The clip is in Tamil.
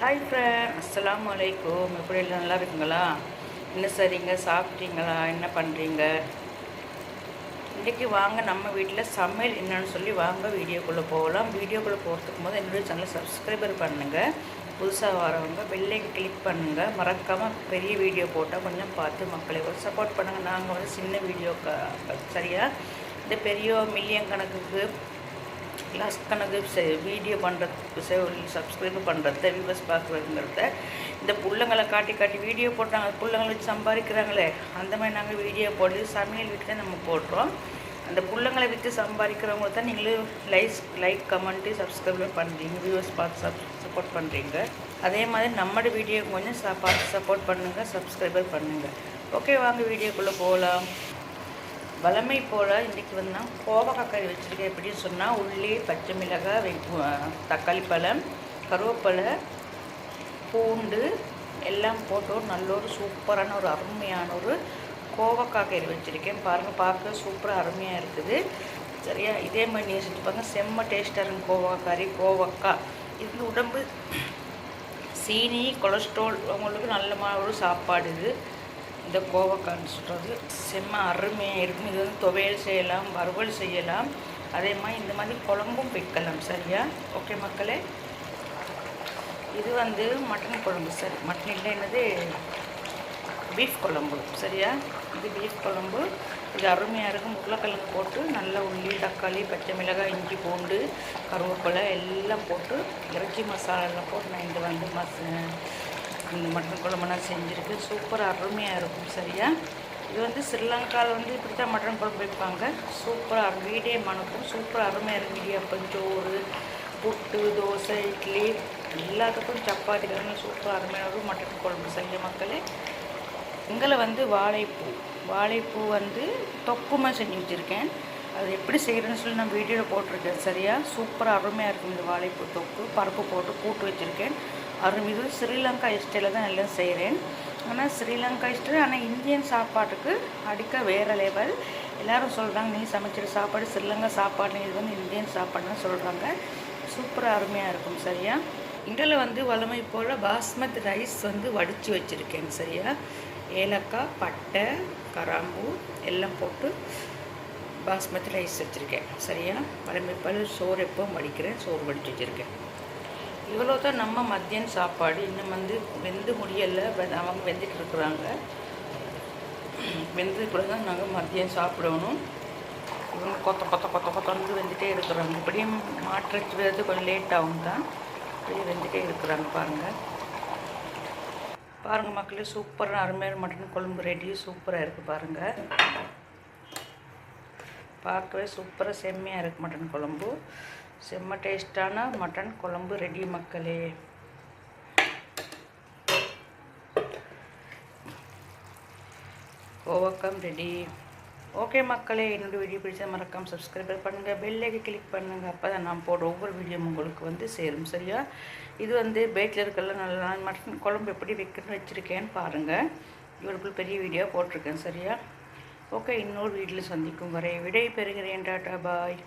ஹாய் ஃப்ரெண்ட் அஸ்லாம் வலைக்கும் எப்படி எல்லாம் நல்லா இருக்குங்களா? என்ன சரிங்க சாப்பிட்டீங்களா? என்ன பண்ணுறீங்க இன்றைக்கி வாங்க நம்ம வீட்டில் சமையல் என்னன்னு சொல்லி வாங்க வீடியோக்குள்ளே போகலாம். வீடியோக்குள்ளே போகிறதுக்கு போது என்னுடைய சேனலை சப்ஸ்கிரைபர் பண்ணுங்கள் புதுசாக வரவங்க பெல்லைக்கு கிளிக் பண்ணுங்கள் மறக்காமல் பெரிய வீடியோ போட்டால் கொஞ்சம் பார்த்து மக்களை ஒரு சப்போர்ட் பண்ணுங்கள் நாங்கள் வந்து சின்ன வீடியோ க சரியாக இந்த பெரிய மில்லியன் கணக்குக்கு கிளாஸ் கணக்கு வீடியோ பண்ணுறது சப்ஸ்கிரைப் பண்ணுறத வியூவர்ஸ் பார்க்குறதுங்கிறத இந்த பிள்ளைங்களை காட்டி காட்டி வீடியோ போட்டாங்க பிள்ளைங்களை வச்சு சம்பாதிக்கிறாங்களே அந்த மாதிரி நாங்கள் வீடியோ போட்டு சமையல் வீட்டில் தான் நம்ம போடுறோம். அந்த பிள்ளைங்களை விற்று சம்பாதிக்கிறவங்க தான் நீங்களும் லைக் லைக் கமெண்ட்டு சப்ஸ்கிரைப் பண்ணுறீங்க வியூவர்ஸ் பார்த்து சப் சப்போர்ட் பண்ணுறீங்க அதே மாதிரி நம்மளோட வீடியோ கொஞ்சம் ச பார்த்து சப்போர்ட் பண்ணுங்கள் சப்ஸ்கிரைபர் பண்ணுங்கள் ஓகே வாங்க வீடியோக்குள்ளே போகலாம் வளமை போல் இன்றைக்கி வந்து நான் கோவக்காய் வச்சுருக்கேன் எப்படின்னு சொன்னால் உள்ளி பச்சை மிளகாய் வெ தக்காளி பழம் கருவேப்பிலை பூண்டு எல்லாம் போட்டு ஒரு நல்ல ஒரு சூப்பரான ஒரு அருமையான ஒரு கோவக்காய் கறி வச்சுருக்கேன். பாருங்கள் பார்க்க சூப்பராக அருமையாக இருக்குது. சரியா? இதே மாதிரி நீங்கள் செஞ்சு பாருங்கள் செம்ம டேஸ்ட்டாக இருக்கும் கோவக்காய் கறி கோவக்காய். இது உடம்பு சீனி கொலஸ்ட்ரால் அவங்களுக்கு நல்ல ஒரு சாப்பாடு இது. இந்த கோவக்கான்னு சொல்கிறது செம்ம அருமையாக இருக்கும். இது வந்து துவையல் செய்யலாம் வறுவல் செய்யலாம். அதே மாதிரி இந்த மாதிரி குழம்பும் வைக்கலாம் சரியா? ஓகே மக்களே? இது வந்து மட்டன் குழம்பு சரி. மட்டன் இல்லை என்னது? பீஃப் குழம்பு சரியா? இது பீஃப் குழம்பு. இது அருமையாக இருக்கும். உருளைக்கிழங்கு போட்டு நல்லா உள்ளி தக்காளி பச்சை மிளகாய் இஞ்சி பூண்டு கருவேப்பிலை எல்லாம் போட்டு இறைச்சி மசாலாலாம் போட்டு நான் இந்த வந்து மச இந்த மட்டன் குழம்பு நான் செஞ்சுருக்கேன் சூப்பராக அருமையாக இருக்கும் சரியா? இது வந்து ஸ்ரீலங்காவில் வந்து இப்படி தான் மட்டன் குழம்பு வைப்பாங்க. சூப்பராக வீடே மணக்கும். சூப்பராக அருமையாக இருக்கும். இடியாப்பம் சோறு புட்டு தோசை இட்லி எல்லாத்துக்கும் சப்பாத்தி கிழமை சூப்பராக அருமையாக இருக்கும் மட்டன் குழம்பு. செய்ய மக்களே? இங்கே வந்து வாழைப்பூ வாழைப்பூ வந்து தொக்குமா செஞ்சு வச்சுருக்கேன். அது எப்படி செய்கிறேன்னு சொல்லி நான் வீடியோவில் போட்டிருக்கேன் சரியா? சூப்பராக அருமையாக இருக்கும் இந்த வாழைப்பூ தொக்கு. பருப்பு போட்டு கூட்டு வச்சுருக்கேன். அருமை ஸ்ரீலங்கா ஸ்டைலில் தான் எல்லாம் செய்கிறேன் ஆனால் ஸ்ரீலங்கா ஸ்டைல் ஆனால் இந்தியன் சாப்பாட்டுக்கு அடிக்க வேறு லெவல் எல்லோரும் சொல்கிறாங்க நீ சமைச்சிரு சாப்பாடு ஸ்ரீலங்கா சாப்பாடு இது வந்து இந்தியன் சாப்பாடுன்னு சொல்கிறாங்க சூப்பராக அருமையாக இருக்கும் சரியா? இதில் வந்து வளமை போல் பாஸ்மதி ரைஸ் வந்து வடித்து வச்சுருக்கேன் சரியா? ஏலக்காய் பட்டை கராம்பு எல்லாம் போட்டு பாஸ்மதி ரைஸ் வச்சுருக்கேன் சரியா? வளமை போல் சோறு எப்போ வடிக்கிறேன் சோறு வடித்து வச்சுருக்கேன். இவ்வளோ தான் நம்ம மத்தியானம் சாப்பாடு. இன்னும் வந்து வெந்து முடியலை. அவங்க வெந்துட்டு இருக்கிறாங்க. வெந்தது கூட தான் நாங்கள் மதியம் சாப்பிடணும். இவங்க கொத்த கொத்த கொத்த கொத்தந்து வெந்துகிட்டே இருக்கிறாங்க. இப்படியும் மாற்றச்சு வரது கொஞ்சம் லேட் ஆகும் தான் இப்படியே வெந்துகிட்டே இருக்கிறாங்க பாருங்கள் பாருங்கள் மக்களே சூப்பராக அருமையான மட்டன் குழம்பு ரெடி சூப்பராக இருக்குது பாருங்கள் பார்க்கவே சூப்பராக செம்மையாக இருக்குது மட்டன் குழம்பு. செம்ம டேஸ்டான மட்டன் குழம்பு ரெடி மக்களே. கோவக்கம் ரெடி. ஓகே மக்களே என்னோடய வீடியோ பிடிச்ச மறக்காம சப்ஸ்கிரைப் பண்ணுங்கள் பெல்லைக்கு கிளிக் பண்ணுங்கள் அப்போ தான் நான் போடுற ஒவ்வொரு வீடியோ உங்களுக்கு வந்து சேரும் சரியா? இது வந்து பேச்சிலருக்கெல்லாம் நல்லா நான் மட்டன் குழம்பு எப்படி வைக்கணும்னு வச்சுருக்கேன்னு பாருங்கள் இவருக்குள் பெரிய வீடியோ போட்டிருக்கேன் சரியா? ஓகே இன்னொரு வீட்டில் சந்திக்கும் வரை விடை பெறுகிறேன் டாட்டா பாய்.